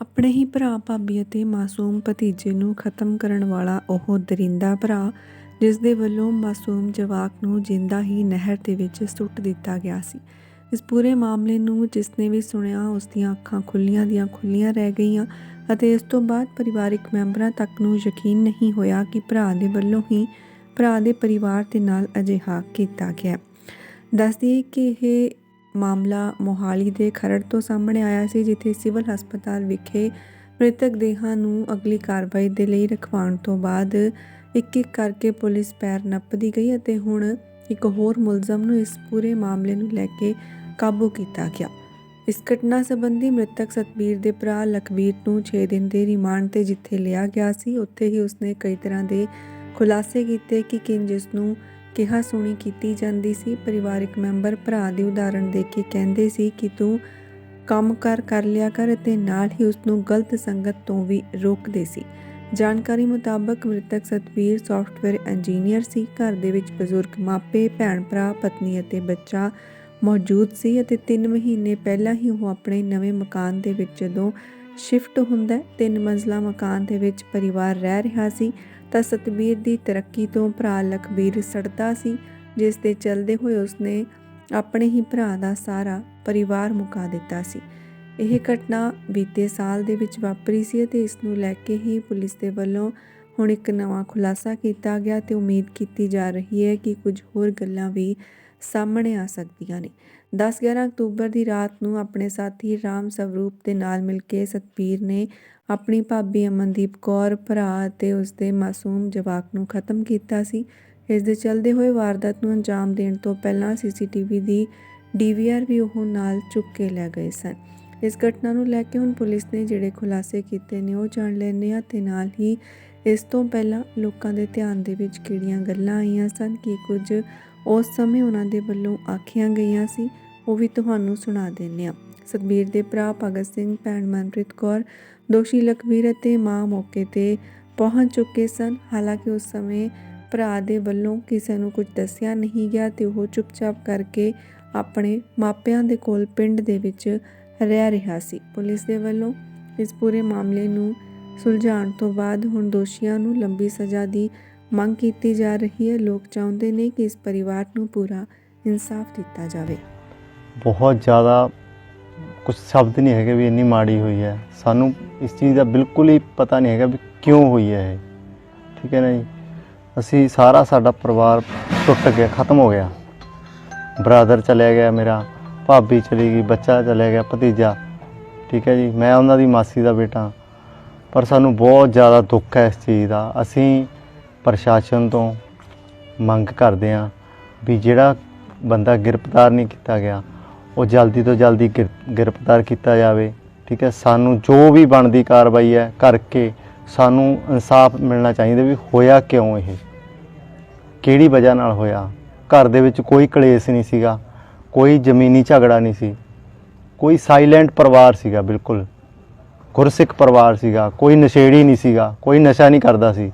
ਆਪਣੇ ਹੀ ਭਰਾ ਭਾਬੀ ਅਤੇ ਮਾਸੂਮ ਭਤੀਜੇ ਨੂੰ ਖਤਮ ਕਰਨ ਵਾਲਾ ਉਹ ਦਰਿੰਦਾ ਭਰਾ, ਜਿਸ ਦੇ ਵੱਲੋਂ ਮਾਸੂਮ ਜਵਾਕ ਨੂੰ ਜਿੰਦਾ ਹੀ ਨਹਿਰ ਦੇ ਵਿੱਚ ਸੁੱਟ ਦਿੱਤਾ ਗਿਆ ਸੀ। ਇਸ ਪੂਰੇ ਮਾਮਲੇ ਨੂੰ ਜਿਸ ਨੇ ਵੀ ਸੁਣਿਆ, ਉਸ ਦੀਆਂ ਅੱਖਾਂ ਖੁੱਲੀਆਂ ਦੀਆਂ ਖੁੱਲੀਆਂ ਰਹਿ ਗਈਆਂ ਅਤੇ ਇਸ ਤੋਂ ਬਾਅਦ ਪਰਿਵਾਰਿਕ ਮੈਂਬਰਾਂ ਤੱਕ ਨੂੰ ਯਕੀਨ ਨਹੀਂ ਹੋਇਆ ਕਿ ਭਰਾ ਦੇ ਵੱਲੋਂ ਹੀ ਭਰਾ ਦੇ ਪਰਿਵਾਰ ਦੇ ਨਾਲ ਅਜਿਹਾ ਕੀਤਾ ਗਿਆ। ਦੱਸਦੀ ਕਿ ਇਹ ਮਾਮਲਾ ਮੋਹਾਲੀ ਦੇ ਖਰੜ ਤੋਂ ਸਾਹਮਣੇ ਆਇਆ ਸੀ, ਜਿੱਥੇ ਸਿਵਲ ਹਸਪਤਾਲ ਵਿਖੇ ਮ੍ਰਿਤਕ ਦੇਹਾਂ ਨੂੰ ਅਗਲੀ ਕਾਰਵਾਈ ਦੇ ਲਈ ਰਖਵਾਉਣ ਤੋਂ ਬਾਅਦ ਇੱਕ ਇੱਕ ਕਰਕੇ ਪੁਲਿਸ ਪੈਰ ਨੱਪਦੀ ਗਈ ਅਤੇ ਹੁਣ ਇੱਕ ਹੋਰ ਮੁਲਜ਼ਮ ਨੂੰ ਇਸ ਪੂਰੇ ਮਾਮਲੇ ਨੂੰ ਲੈ ਕੇ ਕਾਬੂ ਕੀਤਾ ਗਿਆ। ਇਸ ਘਟਨਾ ਸੰਬੰਧੀ ਮ੍ਰਿਤਕ ਸਤਬੀਰ ਦੇ ਭਰਾ ਲਖਬੀਰ ਨੂੰ 6 ਦਿਨ ਦੇ ਰਿਮਾਂਡ ਤੇ ਜਿੱਥੇ ਲਿਆ ਗਿਆ ਸੀ, ਉੱਥੇ ਹੀ ਉਸਨੇ ਕਈ ਤਰ੍ਹਾਂ ਦੇ ਖੁਲਾਸੇ ਕੀਤੇ ਕਿ ਕਿੰਜ ਇਸ ਨੂੰ ਕਿਹਾ ਸੁਣੀ ਕੀਤੀ ਜਾਂਦੀ ਸੀ। ਪਰਿਵਾਰਿਕ ਮੈਂਬਰ ਭਰਾ ਦੀ ਉਦਾਹਰਣ ਦੇ ਕੇ ਕਹਿੰਦੇ ਸੀ ਕਿ ਤੂੰ ਕੰਮ ਕਰ ਕਰ ਲਿਆ ਕਰ ਅਤੇ ਨਾਲ ਹੀ ਉਸ ਨੂੰ ਗਲਤ ਸੰਗਤ ਤੋਂ ਵੀ ਰੋਕਦੇ ਸੀ। ਜਾਣਕਾਰੀ ਮੁਤਾਬਕ ਮ੍ਰਿਤਕ ਸਤਵੀਰ ਸੌਫਟਵੇਅਰ ਇੰਜੀਨੀਅਰ ਸੀ। ਘਰ ਦੇ ਵਿੱਚ ਬਜ਼ੁਰਗ ਮਾਪੇ ਭੈਣ ਭਰਾ ਪਤਨੀ ਅਤੇ ਬੱਚਾ ਮੌਜੂਦ ਸੀ ਅਤੇ 3 ਮਹੀਨੇ ਪਹਿਲਾਂ ਹੀ ਉਹ ਆਪਣੇ ਨਵੇਂ ਮਕਾਨ ਦੇ ਵਿੱਚ ਜਦੋਂ ਸ਼ਿਫਟ ਹੁੰਦਾ ਹੈ, ਤਿੰਨ ਮੰਜ਼ਲਾ ਮਕਾਨ ਦੇ ਵਿੱਚ ਪਰਿਵਾਰ ਰਹਿ ਰਿਹਾ ਸੀ। ਤਾਂ ਸਤਬੀਰ ਦੀ ਤਰੱਕੀ ਤੋਂ ਭਰਾ ਲਖਬੀਰ ਸੜਦਾ ਸੀ, ਜਿਸ ਦੇ ਚੱਲਦੇ ਹੋਏ ਉਸਨੇ ਆਪਣੇ ਹੀ ਭਰਾ ਦਾ ਸਾਰਾ ਪਰਿਵਾਰ ਮੁਕਾ ਦਿੱਤਾ ਸੀ। ਇਹ ਘਟਨਾ ਬੀਤੇ ਸਾਲ ਦੇ ਵਿੱਚ ਵਾਪਰੀ ਸੀ ਅਤੇ ਇਸ ਨੂੰ ਲੈ ਕੇ ਹੀ ਪੁਲਿਸ ਦੇ ਵੱਲੋਂ ਹੁਣ ਇੱਕ ਨਵਾਂ ਖੁਲਾਸਾ ਕੀਤਾ ਗਿਆ ਤੇ ਉਮੀਦ ਕੀਤੀ ਜਾ ਰਹੀ ਹੈ ਕਿ ਕੁਝ ਹੋਰ ਗੱਲਾਂ ਵੀ ਸਾਹਮਣੇ ਆ ਸਕਦੀਆਂ ਨੇ। 10-11 ਅਕਤੂਬਰ ਦੀ ਰਾਤ ਨੂੰ ਆਪਣੇ ਸਾਥੀ ਰਾਮ ਸਵਰੂਪ ਦੇ ਨਾਲ ਮਿਲ ਕੇ ਸਤਬੀਰ ਨੇ ਆਪਣੀ ਭਾਬੀ ਅਮਨਦੀਪ ਕੌਰ, ਭਰਾ ਅਤੇ ਉਸਦੇ ਮਾਸੂਮ ਜਵਾਕ ਨੂੰ ਖਤਮ ਕੀਤਾ ਸੀ। ਇਸ ਦੇ ਚੱਲਦੇ ਹੋਏ ਵਾਰਦਾਤ ਨੂੰ ਅੰਜਾਮ ਦੇਣ ਤੋਂ ਪਹਿਲਾਂ ਸੀਸੀਟੀਵੀ ਦੀ ਡੀਵੀਆਰ ਵੀ ਉਹ ਨਾਲ ਚੁੱਕ ਕੇ ਲੈ ਗਏ ਸਨ। ਇਸ ਘਟਨਾ ਨੂੰ ਲੈ ਕੇ ਹੁਣ ਪੁਲਿਸ ਨੇ ਜਿਹੜੇ ਖੁਲਾਸੇ ਕੀਤੇ ਨੇ ਉਹ ਜਾਣ ਲੈਣੇ ਆ ਤੇ ਨਾਲ ਹੀ ਇਸ ਤੋਂ ਪਹਿਲਾਂ ਲੋਕਾਂ ਦੇ ਧਿਆਨ ਦੇ ਵਿੱਚ ਕਿਹੜੀਆਂ ਗੱਲਾਂ ਆਈਆਂ ਸਨ, ਕੀ ਕੁਝ ਉਸ ਸਮੇਂ ਉਹਨਾਂ ਦੇ ਵੱਲੋਂ ਆਖੀਆਂ ਗਈਆਂ ਸੀ, ਉਹ ਵੀ ਤੁਹਾਨੂੰ ਸੁਣਾ ਦਿੰਨੇ ਆ ਸਤਬੀਰ ਦੇ ਭਰਾ ਭਗਤ ਸਿੰਘ, ਭੈਣ ਮਨਪ੍ਰੀਤ ਕੌਰ, ਦੋਸ਼ੀ ਲਖਵੀਰ ਅਤੇ ਮਾਂ ਮੌਕੇ ਤੇ ਪਹੁੰਚ ਚੁੱਕੇ ਸਨ। ਹਾਲਾਂਕਿ ਉਸ ਸਮੇਂ ਭਰਾ ਦੇ ਵੱਲੋਂ ਕਿਸੇ ਨੂੰ ਕੁਝ ਦੱਸਿਆ ਨਹੀਂ ਗਿਆ ਤੇ ਉਹ ਚੁੱਪਚਾਪ ਕਰਕੇ ਆਪਣੇ ਮਾਪਿਆਂ ਦੇ ਕੋਲ ਪਿੰਡ ਦੇ ਵਿੱਚ ਰਹਿ ਰਿਹਾ ਸੀ। ਪੁਲਿਸ ਦੇ ਵੱਲੋਂ ਇਸ ਪੂਰੇ ਮਾਮਲੇ ਨੂੰ ਸੁਲਝਾਉਣ ਤੋਂ ਬਾਅਦ ਹੁਣ ਦੋਸ਼ੀਆਂ ਨੂੰ ਲੰਬੀ ਸਜ਼ਾ ਦੀ ਮੰਗ ਕੀਤੀ ਜਾ ਰਹੀ ਹੈ। ਲੋਕ ਚਾਹੁੰਦੇ ਨੇ ਕਿ ਇਸ ਪਰਿਵਾਰ ਨੂੰ ਪੂਰਾ ਇਨਸਾਫ ਦਿੱਤਾ ਜਾਵੇ। ਬਹੁਤ ਜ਼ਿਆਦਾ ਕੁਝ ਸ਼ਬਦ ਨਹੀਂ ਹੈਗੇ ਵੀ ਇੰਨੀ ਮਾੜੀ ਹੋਈ ਹੈ। ਸਾਨੂੰ ਇਸ ਚੀਜ਼ ਦਾ ਬਿਲਕੁਲ ਹੀ ਪਤਾ ਨਹੀਂ ਹੈਗਾ ਵੀ ਕਿਉਂ ਹੋਈ ਹੈ ਇਹ। ਠੀਕ ਹੈ ਨਾ ਜੀ? ਅਸੀਂ ਸਾਰਾ ਸਾਡਾ ਪਰਿਵਾਰ ਟੁੱਟ ਗਿਆ, ਖਤਮ ਹੋ ਗਿਆ। ਬ੍ਰਦਰ ਚਲਿਆ ਗਿਆ ਮੇਰਾ, ਭਾਬੀ ਚਲੀ ਗਈ, ਬੱਚਾ ਚਲਿਆ ਗਿਆ, ਭਤੀਜਾ। ਠੀਕ ਹੈ ਜੀ? ਮੈਂ ਉਹਨਾਂ ਦੀ ਮਾਸੀ ਦਾ ਬੇਟਾ। ਪਰ ਸਾਨੂੰ ਬਹੁਤ ਜ਼ਿਆਦਾ ਦੁੱਖ ਹੈ ਇਸ ਚੀਜ਼ ਦਾ। ਅਸੀਂ ਪ੍ਰਸ਼ਾਸਨ ਤੋਂ ਮੰਗ ਕਰਦੇ ਹਾਂ ਵੀ ਜਿਹੜਾ ਬੰਦਾ ਗ੍ਰਿਫਤਾਰ ਨਹੀਂ ਕੀਤਾ ਗਿਆ ਉਹ ਜਲਦੀ ਤੋਂ ਜਲਦੀ ਗਿਰ, ਗ੍ਰਿਫਤਾਰ ਕੀਤਾ ਜਾਵੇ, ਠੀਕ ਹੈ? ਸਾਨੂੰ ਜੋ ਵੀ ਬਣਦੀ ਕਾਰਵਾਈ ਹੈ ਕਰਕੇ ਸਾਨੂੰ ਇਨਸਾਫ ਮਿਲਣਾ ਚਾਹੀਦਾ ਵੀ ਹੋਇਆ ਕਿਉਂ ਇਹ? ਕਿਹੜੀ ਵਜ੍ਹਾ ਨਾਲ ਹੋਇਆ? ਘਰ ਦੇ ਵਿੱਚ ਕੋਈ ਕਲੇਸ਼ ਨਹੀਂ ਸੀਗਾ, ਕੋਈ ਜ਼ਮੀਨੀ ਝਗੜਾ ਨਹੀਂ ਸੀ, ਕੋਈ ਸਾਇਲੈਂਟ ਪਰਿਵਾਰ ਸੀਗਾ, ਬਿਲਕੁਲ। ਗੁਰਸਿੱਖ ਪਰਿਵਾਰ ਸੀਗਾ, ਕੋਈ ਨਸ਼ੇੜੀ ਨਹੀਂ ਸੀਗਾ, ਕੋਈ ਨਸ਼ਾ ਨਹੀਂ ਕਰਦਾ ਸੀ,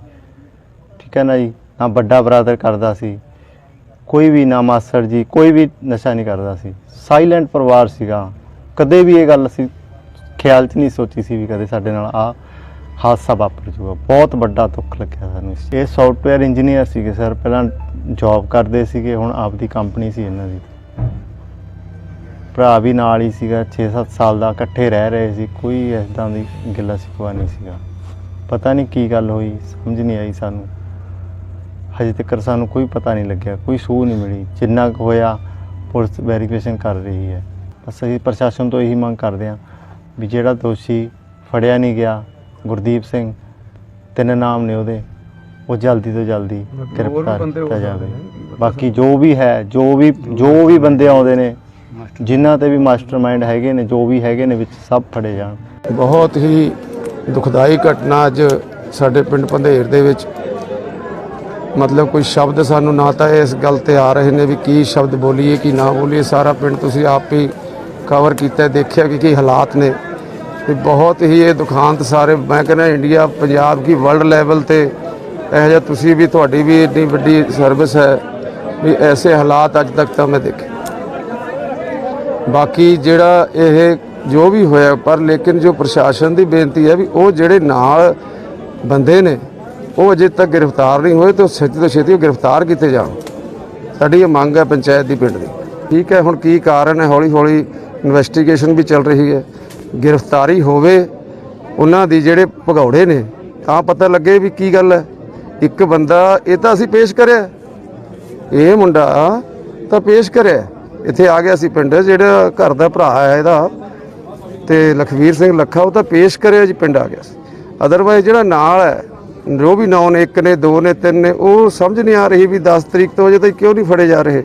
ਠੀਕ ਹੈ ਨਾ ਜੀ? ਨਾ ਵੱਡਾ ਬਰਾਦਰ ਕਰਦਾ ਸੀ ਕੋਈ ਵੀ ਨਾ ਮਾਸੜ ਜੀ, ਕੋਈ ਵੀ ਨਸ਼ਾ ਨਹੀਂ ਕਰਦਾ ਸੀ। ਸਾਇਲੈਂਟ ਪਰਿਵਾਰ ਸੀਗਾ। ਕਦੇ ਵੀ ਇਹ ਗੱਲ ਅਸੀਂ ਖਿਆਲ 'ਚ ਨਹੀਂ ਸੋਚੀ ਸੀ ਵੀ ਕਦੇ ਸਾਡੇ ਨਾਲ ਆ ਹਾਦਸਾ ਵਾਪਰ ਜੂਗਾ ਬਹੁਤ ਵੱਡਾ ਦੁੱਖ ਲੱਗਿਆ ਸਾਨੂੰ ਇਹ ਸੌਫਟਵੇਅਰ ਇੰਜੀਨੀਅਰ ਸੀਗੇ ਸਰ, ਪਹਿਲਾਂ ਜੌਬ ਕਰਦੇ ਸੀਗੇ, ਹੁਣ ਆਪਦੀ ਕੰਪਨੀ ਸੀ ਇਹਨਾਂ ਦੀ। ਭਰਾ ਵੀ ਨਾਲ ਹੀ ਸੀਗਾ 6-7 ਸਾਲ ਦਾ ਇਕੱਠੇ ਰਹਿ ਰਹੇ ਸੀ, ਕੋਈ ਐਦਾਂ ਦੀ ਗਿੱਲਾ ਸਿਕਵਾ ਨਹੀਂ ਸੀਗਾ। ਪਤਾ ਨਹੀਂ ਕੀ ਗੱਲ ਹੋਈ, ਸਮਝ ਨਹੀਂ ਆਈ ਸਾਨੂੰ। ਹਜੇ ਤੱਕ ਸਾਨੂੰ ਕੋਈ ਪਤਾ ਨਹੀਂ ਲੱਗਿਆ ਕੋਈ ਸੂਹ ਨਹੀਂ ਮਿਲੀ ਜਿੰਨਾ ਕੁ ਹੋਇਆ ਪੁਲਿਸ ਵੈਰੀਫਿਕੇਸ਼ਨ ਕਰ ਰਹੀ ਹੈ। ਬਸ ਅਸੀਂ ਪ੍ਰਸ਼ਾਸਨ ਤੋਂ ਇਹੀ ਮੰਗ ਕਰਦੇ ਹਾਂ ਵੀ ਜਿਹੜਾ ਦੋਸ਼ੀ ਫੜਿਆ ਨਹੀਂ ਗਿਆ ਗੁਰਦੀਪ ਸਿੰਘ ਤਿੰਨ ਨਾਮ ਨੇ ਉਹਦੇ ਉਹ ਜਲਦੀ ਤੋਂ ਜਲਦੀ ਗ੍ਰਿਫਤਾਰ ਕੀਤਾ ਜਾਵੇ। ਬਾਕੀ ਜੋ ਵੀ ਹੈ ਜੋ ਵੀ ਜੋ ਵੀ ਬੰਦੇ ਆਉਂਦੇ ਨੇ ਜਿਨ੍ਹਾਂ ਤੇ ਵੀ ਮਾਸਟਰਮਾਈਂਡ ਹੈਗੇ ਨੇ ਜੋ ਵੀ ਹੈਗੇ ਨੇ ਵਿੱਚ ਸਭ ਫੜੇ ਜਾਣ। ਬਹੁਤ ਹੀ ਦੁਖਦਾਈ ਘਟਨਾ ਅੱਜ ਸਾਡੇ ਪਿੰਡ ਪੰਧੇਰ ਦੇ ਵਿੱਚ ਮਤਲਬ ਕੋਈ ਸ਼ਬਦ ਸਾਨੂੰ ਨਾ ਤਾਂ ਇਸ ਗੱਲ ਤੇ ਆ ਰਹੇ ਨੇ ਵੀ ਕੀ ਸ਼ਬਦ ਬੋਲੀਏ, ਕੀ ਨਾ ਬੋਲੀਏ। ਸਾਰਾ ਪਿੰਡ ਤੁਸੀਂ ਆਪ ਹੀ ਕਵਰ ਕੀਤਾ ਦੇਖਿਆ ਕਿ ਕੀ ਹਾਲਾਤ ਨੇ। ਤੇ ਬਹੁਤ ਹੀ ਇਹ ਦੁਖਾਂਤ ਸਾਰੇ, ਮੈਂ ਕਹਿੰਦਾ ਇੰਡੀਆ, ਪੰਜਾਬ ਕੀ ਵਰਲਡ ਲੈਵਲ ਤੇ ਇਹੋ ਜਿਹਾ ਤੁਸੀਂ ਵੀ, ਤੁਹਾਡੀ ਵੀ ਇੰਨੀ ਵੱਡੀ ਸਰਵਿਸ ਹੈ ਵੀ ਐਸੇ ਹਾਲਾਤ ਅੱਜ ਤੱਕ ਤਾਂ ਮੈਂ ਦੇਖੇ। ਬਾਕੀ ਜਿਹੜਾ ਇਹ ਜੋ ਵੀ ਹੋਇਆ, ਪਰ ਲੇਕਿਨ ਜੋ ਪ੍ਰਸ਼ਾਸਨ ਦੀ ਬੇਨਤੀ ਹੈ ਵੀ ਉਹ ਜਿਹੜੇ ਨਾਲ ਬੰਦੇ ਨੇ ਉਹ ਅਜੇ ਤੱਕ ਗ੍ਰਿਫਤਾਰ ਨਹੀਂ ਹੋਏ, ਤਾਂ ਛੇਤੀ ਤੋਂ ਛੇਤੀ ਗ੍ਰਿਫਤਾਰ ਕੀਤੇ ਜਾਣ। ਸਾਡੀ ਇਹ ਮੰਗ ਹੈ ਪੰਚਾਇਤ ਦੀ ਪਿੰਡ ਦੀ। ਠੀਕ ਹੈ, ਹੁਣ ਕੀ ਕਾਰਨ ਹੈ? ਹੌਲੀ ਹੌਲੀ ਇਨਵੈਸਟੀਗੇਸ਼ਨ ਵੀ ਚੱਲ ਰਹੀ ਹੈ। ਗ੍ਰਿਫਤਾਰੀ ਹੋਵੇ, ਉਹਨਾਂ ਦੀ ਜਿਹੜੇ ਭਗੌੜੇ ਨੇ, ਤਾਂ ਪਤਾ ਲੱਗੇ ਵੀ ਕੀ ਗੱਲ ਹੈ। ਇੱਕ ਬੰਦਾ ਇਹ ਤਾਂ ਅਸੀਂ ਪੇਸ਼ ਕਰਿਆ। ਇਹ ਮੁੰਡਾ ਤਾਂ ਪੇਸ਼ ਕਰਿਆ। ਇੱਥੇ ਆ ਗਿਆ ਸੀ ਪਿੰਡ, ਜਿਹੜਾ ਘਰ ਦਾ ਭਰਾ ਹੈ ਇਹਦਾ, ਤੇ ਲਖਵੀਰ ਸਿੰਘ ਲੱਖਾ ਉਹ ਤਾਂ ਪੇਸ਼ ਕਰਿਆ ਜੀ, ਪਿੰਡ ਆ ਗਿਆ ਸੀ। ਅਦਰਵਾਈਜ਼ ਜਿਹੜਾ ਨਾਲ ਹੈ ਜੋ ਵੀ ਨੌਨ ਇੱਕ ਨੇ, ਦੋ ਨੇ, ਤਿੰਨ ਨੇ, ਉਹ ਸਮਝ ਨਹੀਂ ਆ ਰਹੀ ਵੀ 10 ਤਰੀਕ ਤੋਂ ਅਜੇ ਤੱਕ ਕਿਉਂ ਨਹੀਂ ਫੜੇ ਜਾ ਰਹੇ।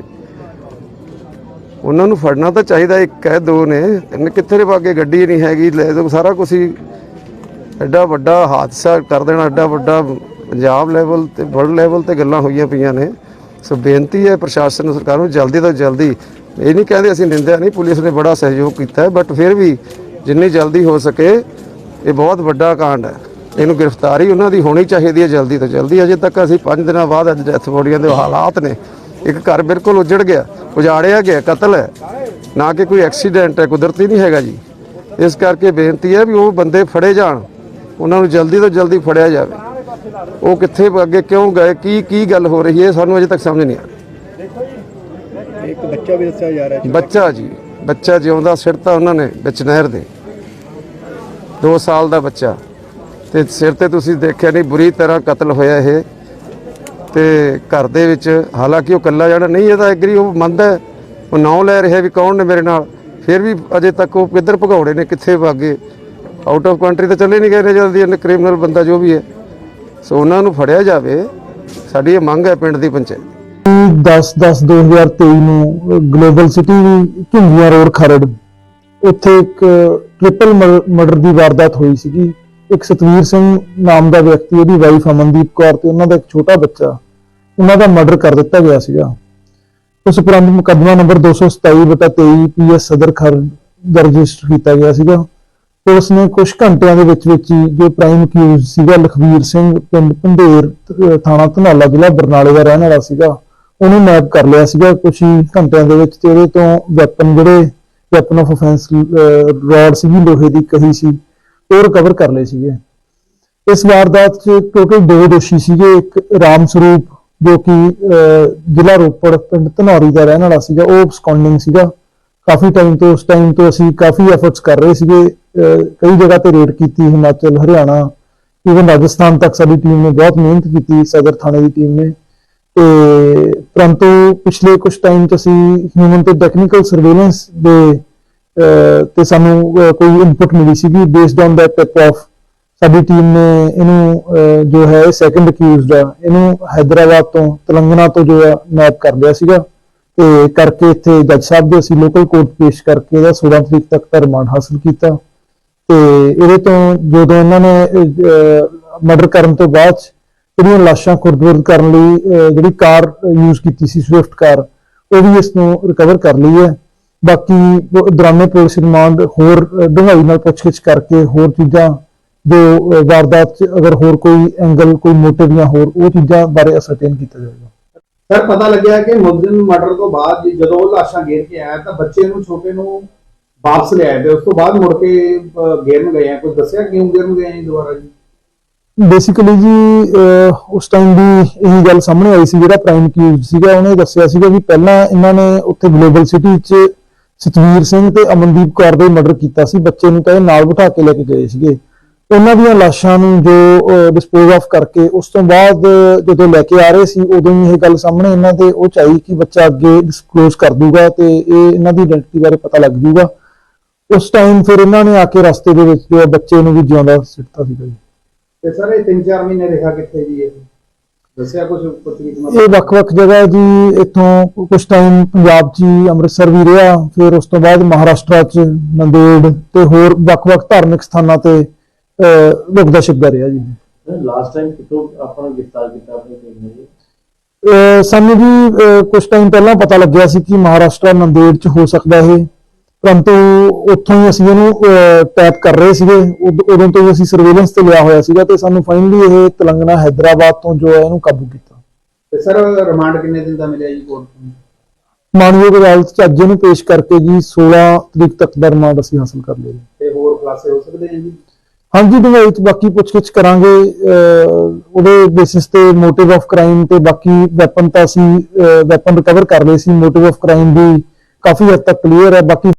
ਉਹਨਾਂ ਨੂੰ ਫੜਨਾ ਤਾਂ ਚਾਹੀਦਾ, ਇੱਕ ਹੈ, ਦੋ ਨੇ, ਤਿੰਨ ਕਿੱਥੇ ਦੇ ਬਾਗੇ ਗੱਡੀ ਨਹੀਂ ਹੈਗੀ, ਲੈ ਦੋ ਸਾਰਾ ਕੁਝ ਹੀ ਐਡਾ ਵੱਡਾ ਹਾਦਸਾ ਕਰ ਦੇਣਾ, ਐਡਾ ਵੱਡਾ ਪੰਜਾਬ ਲੈਵਲ ਤੇ ਵਰਲਡ ਲੈਵਲ ਤੇ ਗੱਲਾਂ ਹੋਈਆਂ ਪਈਆਂ ਨੇ। ਸੋ ਬੇਨਤੀ ਹੈ ਪ੍ਰਸ਼ਾਸਨ ਨੂੰ, ਸਰਕਾਰ ਨੂੰ ਜਲਦੀ ਤੋਂ ਜਲਦੀ, ਇਹ ਨਹੀਂ ਕਹਿੰਦੇ ਅਸੀਂ ਨਿੰਦਿਆ ਨਹੀਂ, ਪੁਲਿਸ ਨੇ ਬੜਾ ਸਹਿਯੋਗ ਕੀਤਾ ਹੈ ਬਟ ਫਿਰ ਵੀ ਜਿੰਨੀ ਜਲਦੀ ਹੋ ਸਕੇ, ਇਹ ਬਹੁਤ ਵੱਡਾ ਕਾਂਡ ਹੈ। ਇਹਨੂੰ ਗ੍ਰਿਫਤਾਰੀ ਉਹਨਾਂ ਦੀ ਹੋਣੀ ਚਾਹੀਦੀ ਹੈ ਜਲਦੀ ਤੋਂ ਜਲਦੀ। ਅਜੇ ਤੱਕ ਅਸੀਂ 5 ਦਿਨਾਂ ਬਾਅਦ ਅੱਜ ਡੈਥ ਬੋਡੀਆਂ ਦੇ ਹਾਲਾਤ ਨੇ। ਇੱਕ ਘਰ ਬਿਲਕੁਲ ਉਜੜ ਗਿਆ ਉਜਾੜਿਆ ਗਿਆ ਕਤਲ ਹੈ। ਨਾ ਕਿ ਕੋਈ ਐਕਸੀਡੈਂਟ ਹੈ ਕੁਦਰਤੀ ਨਹੀਂ ਹੈਗਾ ਜੀ। ਇਸ ਕਰਕੇ ਬੇਨਤੀ ਹੈ ਵੀ ਉਹ ਬੰਦੇ ਫੜੇ ਜਾਣ ਉਹਨਾਂ ਨੂੰ ਜਲਦੀ ਤੋਂ ਜਲਦੀ ਫੜਿਆ ਜਾਵੇ। ਉਹ ਕਿੱਥੇ ਅੱਗੇ ਕਿਉਂ ਗਏ ਕੀ ਕੀ ਗੱਲ ਹੋ ਰਹੀ ਹੈ ਸਾਨੂੰ ਅਜੇ ਤੱਕ ਸਮਝ ਨਹੀਂ ਆ ਇੱਕ ਬੱਚਾ ਵੀ ਦੱਸਿਆ ਜਾ ਰਿਹਾ ਬੱਚਾ ਜੀ ਬੱਚਾ ਜਿਉਂਦਾ ਸਿਰਤਾ ਉਹਨਾਂ ਨੇ ਵਿੱਚ ਨਹਿਰ ਦੇ। 2 ਸਾਲ ਦਾ ਬੱਚਾ। ਤੇ ਸਿਰ ਤੇ ਤੁਸੀਂ ਦੇਖਿਆ ਨਹੀਂ, ਬੁਰੀ ਤਰ੍ਹਾਂ ਕਤਲ ਹੋਇਆ ਇਹ। ਤੇ ਘਰ ਦੇ ਵਿੱਚ ਹਾਲਾਂਕਿ ਉਹ ਕੱਲਾ ਜਾਣਾ ਨਹੀਂ ਇਹਦਾ ਐਗਰੀ ਉਹ ਮੰਨਦਾ ਉਹ ਨਾਂ ਲੈ ਰਿਹਾ ਵੀ ਕੌਣ ਨੇ ਮੇਰੇ ਨਾਲ। ਫਿਰ ਵੀ ਅਜੇ ਤੱਕ ਉਹ ਕਿੱਧਰ ਭਗੌੜੇ ਨੇ, ਕਿੱਥੇ ਭਾਗੇ ਆਊਟ ਆਫ ਕੰਟਰੀ ਤਾਂ ਚੱਲੇ ਨਹੀਂ ਗਏ ਨੇ ਜਲਦੀ ਇਹਨੇ ਕ੍ਰਿਮੀਨਲ ਬੰਦਾ ਜੋ ਵੀ ਹੈ। ਸੋ ਉਹਨਾਂ ਨੂੰ ਫੜਿਆ ਜਾਵੇ, ਸਾਡੀ ਇਹ ਮੰਗ ਹੈ ਪਿੰਡ ਦੀ ਪੰਚਾਇਤ। 10/10/2023 ਨੂੰ global city Jhungian road Kharar, ਉੱਥੇ ਇੱਕ ਟ੍ਰਿਪਲ ਮਰਡਰ ਦੀ ਵਾਰਦਾਤ ਹੋਈ ਸੀਗੀ। ਇੱਕ ਸਤਵੀਰ ਸਿੰਘ ਨਾਮ ਦਾ ਵਿਅਕਤੀ, ਉਹਦੀ ਵਾਈਫ ਅਮਨਦੀਪ ਕੌਰ ਤੇ ਉਹਨਾਂ ਦਾ ਇੱਕ ਛੋਟਾ ਬੱਚਾ, ਉਹਨਾਂ ਦਾ ਮਰਡਰ ਕਰ ਦਿੱਤਾ ਗਿਆ ਸੀਗਾ। ਉਸ ਉਪਰੰਤ ਮੁਕੱਦਮਾ ਨੰਬਰ 227/23 ਪੀਐਸ ਸਦਰ ਖਰੜ ਰਜਿਸਟਰ ਕੀਤਾ ਗਿਆ ਸੀਗਾ। ਪੁਲਿਸ ਨੇ ਕੁਝ ਘੰਟਿਆਂ ਦੇ ਵਿੱਚ ਵਿੱਚ ਹੀ ਜੋ ਪ੍ਰਾਈਮ ਅਕਿਊਜ਼ ਸੀਗਾ ਲਖਵੀਰ ਸਿੰਘ ਪਿੰਡ ਭੰਡੇਰ ਥਾਣਾ ਧਨਾਲਾ ਜ਼ਿਲ੍ਹਾ ਬਰਨਾਲੇ ਦਾ ਰਹਿਣ ਵਾਲਾ ਸੀਗਾ, ਉਹਨੂੰ ਮੈਪ ਕਰ ਲਿਆ ਸੀਗਾ ਕੁਝ ਹੀ ਘੰਟਿਆਂ ਦੇ ਵਿੱਚ ਤੇ ਉਹਦੇ ਤੋਂ ਵੈਪਨ ਜਿਹੜੇ ਵੈਪਨ ਆਫ ਆਫੈਂਸ ਰੋਡ ਸੀਗੀ, ਲੋਹੇ ਦੀ ਕਹੀ ਸੀ। ਉਹ ਰਿਕਵਰ ਕਰ ਲਏ ਸੀਗੇ। ਇਸ ਵਾਰਦਾਤ 'ਚ ਟੋਟਲ ਦੋ ਦੋਸ਼ੀ ਸੀਗੇ, ਇੱਕ ਰਾਮ ਸਰੂਪ ਜੋ ਕਿ ਜ਼ਿਲ੍ਹਾ ਰੋਪੜ ਪਿੰਡ ਧਨੌਰੀ ਦਾ ਰਹਿਣ ਵਾਲਾ ਸੀਗਾ, ਉਹ absconding ਸੀਗਾ। ਕਾਫੀ ਟਾਈਮ ਤੋਂ, ਉਸ ਟਾਈਮ ਤੋਂ ਅਸੀਂ ਕਾਫੀ ਐਫਰਟਸ ਕਰ ਰਹੇ ਸੀਗੇ ਕਈ ਜਗ੍ਹਾ ਤੇ ਰੇਡ ਕੀਤੀ, ਹਿਮਾਚਲ, ਹਰਿਆਣਾ ਇਵਨ ਰਾਜਸਥਾਨ ਤੱਕ ਸਾਡੀ ਟੀਮ ਨੇ ਬਹੁਤ ਮਿਹਨਤ ਕੀਤੀ, ਸਦਰ ਥਾਣੇ ਦੀ ਟੀਮ ਨੇ। ਤੇ ਪਰੰਤੂ ਪਿਛਲੇ ਕੁਝ ਟਾਈਮ ਚ ਅਸੀਂ ਹਿਊਮਨ ਤੇ ਟੈਕਨੀਕਲ ਸਰਵੇਲੈਂਸ ਦੇ ਤੇ ਸਾਨੂੰ ਕੋਈ ਇਨਪੁਟ ਮਿਲੀ ਸੀਗੀ based on that tip of ਸਾਡੀ ਟੀਮ ਨੇ ਇਹਨੂੰ ਜੋ ਹੈ ਸੈਕੰਡ ਅਕਿਊਜ਼ਡ ਆ, ਇਹਨੂੰ ਹైదరాబాద్ ਤੋਂ, ਤਲੰਗਨਾ ਤੋਂ ਜੋ ਹੈ ਮੈਪ ਕਰ ਲਿਆ ਸੀਗਾ। ਤੇ ਕਰਕੇ ਇੱਥੇ ਜੱਜ ਸਾਹਿਬ ਦੇ ਅਸੀਂ ਲੋਕਲ ਕੋਰਟ ਪੇਸ਼ ਕਰਕੇ ਇਹਦਾ 16 ਤਰੀਕ ਤੱਕ ਦਾ ਰਿਮਾਂਡ ਹਾਸਲ ਕੀਤਾ। ਤੇ ਇਹਦੇ ਤੋਂ ਜਦੋਂ ਇਹਨਾਂ ਨੇ ਮਰਡਰ ਕਰਨ ਤੋਂ ਬਾਅਦ ਇਹਦੀਆਂ ਲਾਸ਼ਾਂ ਖੁਰਦਬੁਰਦ ਕਰਨ ਲਈ ਜਿਹੜੀ ਕਾਰ ਯੂਜ਼ ਕੀਤੀ ਸੀ ਸਵਿਫਟ ਕਾਰ, ਉਹ ਵੀ ਇਸ ਨੂੰ ਰਿਕਵਰ ਕਰ ਲਈ ਹੈ। ਬਾਕੀ ਦੌਰਾਨੇ ਪੁਲਿਸ ਰਿਮਾਂਡ ਹੋਰ ਡੂੰਘਾਈ ਨਾਲ ਪੁੱਛਗਿੱਛ ਕਰਕੇ ਹੋਰ ਚੀਜ਼ਾਂ ਜੋ ਵਾਰਦਾਤ 'ਚ ਅਗਰ ਹੋਰ ਕੋਈ ਐਂਗਲ ਕੋਈ ਮੋਟਿਵ ਜਾਂ ਹੋਰ ਉਹ ਚੀਜ਼ਾਂ ਬਾਰੇ ਅਸਰਟੇਨ ਕੀਤਾ ਜਾਏਗਾ ਸਰ ਪਤਾ ਲੱਗਿਆ ਕਿ ਮੁਲਜ਼ਮ ਮਰਡਰ ਤੋਂ ਬਾਅਦ ਜਦੋਂ ਉਹ ਲਾਸ਼ਾਂ ਗੇਰ ਕੇ ਆਇਆ ਤਾਂ ਬੱਚੇ ਨੂੰ ਛੋਟੇ ਨੂੰ ਵਾਪਸ ਲਿਆਏ ਤੇ ਉਸ ਤੋਂ ਬਾਅਦ ਮੁੜ ਕੇ ਗੇਰਨ ਗਏ ਆ। ਕੁਝ ਦੱਸਿਆ ਕਿਉਂ ਗੇਰਨ ਗਏ ਆ ਦੁਬਾਰਾ ਜੀ? ਬੇਸਿਕਲੀ ਜੀ ਉਸ ਟਾਈਮ ਵੀ ਇਹੀ ਗੱਲ ਸਾਹਮਣੇ ਆਈ ਸੀ ਜਿਹੜਾ ਪ੍ਰਾਈਮ ਅਕਿਊਜ਼ਡ ਸੀਗਾ ਉਹਨੇ ਦੱਸਿਆ ਸੀਗਾ ਵੀ ਪਹਿਲਾਂ ਇਹਨਾਂ ਨੇ ਉੱਥੇ ਗਲੋਬਲ ਸਿਟੀ 'ਚ ਸਤਵੀਰ ਸਿੰਘ ਤੇ ਅਮਨਦੀਪ ਕੌਰ ਦੇ ਮਰਡਰ ਕੀਤਾ ਸੀ। ਬੱਚੇ ਨੂੰ ਤਾਂ ਇਹ ਨਾਲ ਬਿਠਾ ਕੇ ਲੈ ਕੇ ਗਏ ਸੀਗੇ। ਉਹਨਾਂ ਦੀਆਂ ਲਾਸ਼ਾਂ ਨੂੰ ਜੋ ਡਿਸਪੋਜ਼ ਆਫ ਕਰਕੇ ਉਸ ਤੋਂ ਬਾਅਦ ਜਦੋਂ ਲੈ ਕੇ ਆ ਰਹੇ ਸੀ, ਉਦੋਂ ਹੀ ਇਹ ਗੱਲ ਸਾਹਮਣੇ ਇਹਨਾਂ ਦੇ ਉਹ ਚਾਹੀ ਕਿ ਬੱਚਾ ਅੱਗੇ ਡਿਸਕਲੋਜ਼ ਕਰ ਦੂਗਾ ਤੇ ਇਹ ਇਹਨਾਂ ਦੀ ਆਇਡੈਂਟੀ ਬਾਰੇ ਪਤਾ ਲੱਗ ਜੂਗਾ। ਉਸ ਟਾਈਮ ਫਿਰ ਇਹਨਾਂ ਨੇ ਆ ਕੇ ਰਸਤੇ ਦੇ ਵਿੱਚ ਜੋ ਬੱਚੇ ਨੂੰ ਵੀ ਜਿਉਂਦਾ ਸਿੱਟਤਾ ਸੀਗਾ ਜੀ। ਤੇ ਸਰ, ਇਹ 3-4 ਮਹੀਨੇ ਰਿਹਾ ਕਿੱਥੇ ਜੀ ਇਹ? ਦੱਸਿਆ ਕੁਝ ਇਹ ਵੱਖ-ਵੱਖ ਜਗ੍ਹਾ ਜੀ ਇੱਥੋਂ ਕੁਝ ਟਾਈਮ ਪੰਜਾਬ 'ਚ ਹੀ ਅੰਮ੍ਰਿਤਸਰ ਵੀ ਰਿਹਾ ਫਿਰ ਉਸ ਤੋਂ ਬਾਅਦ ਮਹਾਰਾਸ਼ਟਰ 'ਚ ਨੰਦੇੜ ਤੇ ਹੋਰ ਵੱਖ-ਵੱਖ ਧਾਰਮਿਕ ਸਥਾਨਾਂ ਤੇ ਰੁਕਦਾ ਛਿਪਦਾ ਰਿਹਾ ਜੀ। ਲਾਸਟ ਟਾਈਮ ਕਿਤੋਂ ਆਪਾਂ ਨੂੰ ਗ੍ਰਿਫਤਾਰ ਕੀਤਾ ਆਪਣੇ ਟੀਮ ਨੇ ਸਾਨੂੰ ਜੀ ਕੁਝ ਟਾਈਮ ਪਹਿਲਾਂ ਪਤਾ ਲੱਗਿਆ ਸੀ ਕਿ ਮਹਾਰਾਸ਼ਟਰ ਨੰਦੇੜ 'ਚ ਹੋ ਸਕਦਾ ਇਹ। ਪਰੰਤੂ ਉੱਥੋਂ ਹੀ ਅਸੀਂ ਇਹਨੂੰ ਟੈਪ ਕਰ ਰਹੇ ਸੀਗੇ। ਉਦੋਂ ਤੋਂ ਹੀ ਅਸੀਂ ਸਰਵੇਲੈਂਸ ਤੇ ਲਿਆ ਹੋਇਆ ਸੀਗਾ ਤੇ ਸਾਨੂੰ ਫਾਈਨਲੀ ਇਹ ਤੇਲੰਗਾਨਾ ਹైదరాబాద్ ਤੋਂ ਜੋ ਹੈ ਇਹਨੂੰ ਕਾਬੂ ਕੀਤਾ। ਤੇ ਸਰ ਰਿਮਾਂਡ ਕਿੰਨੇ ਦਿਨ ਦਾ ਮਿਲਿਆ ਜੀ ਕੋਰਟ ਨੂੰ? ਮਾਨਯੋਗ ਅਦਾਲਤ ਚ ਅੱਜ ਇਹਨੂੰ ਪੇਸ਼ ਕਰਕੇ ਜੀ 16 ਤਰੀਕ ਤੱਕ ਦਾ ਰਿਮਾਂਡ ਅਸੀਂ ਹਾਸਲ ਕਰ ਲਿਆ ਤੇ ਹੋਰ ਖੁਲਾਸੇ ਹੋ ਸਕਦੇ ਜੀ? ਹਾਂਜੀ ਦਵਾਈ ਚ ਬਾਕੀ ਪੁੱਛਗਿੱਛ ਕਰਾਂਗੇ। ਉਹਦੇ ਬੇਸਿਸ ਤੇ ਮੋਟਿਵ ਆਫ ਕ੍ਰਾਈਮ ਤੇ ਬਾਕੀ ਵੈਪਨ ਤਾਂ ਅਸੀਂ ਵੈਪਨ ਰਿਕਵਰ ਕਰ ਲਏ ਸੀ। ਮੋਟਿਵ ਆਫ ਕ੍ਰਾਈਮ ਵੀ ਕਾਫੀ ਹੱਦ ਤੱਕ ਕਲੀਅਰ ਹੈ। ਬਾਕੀ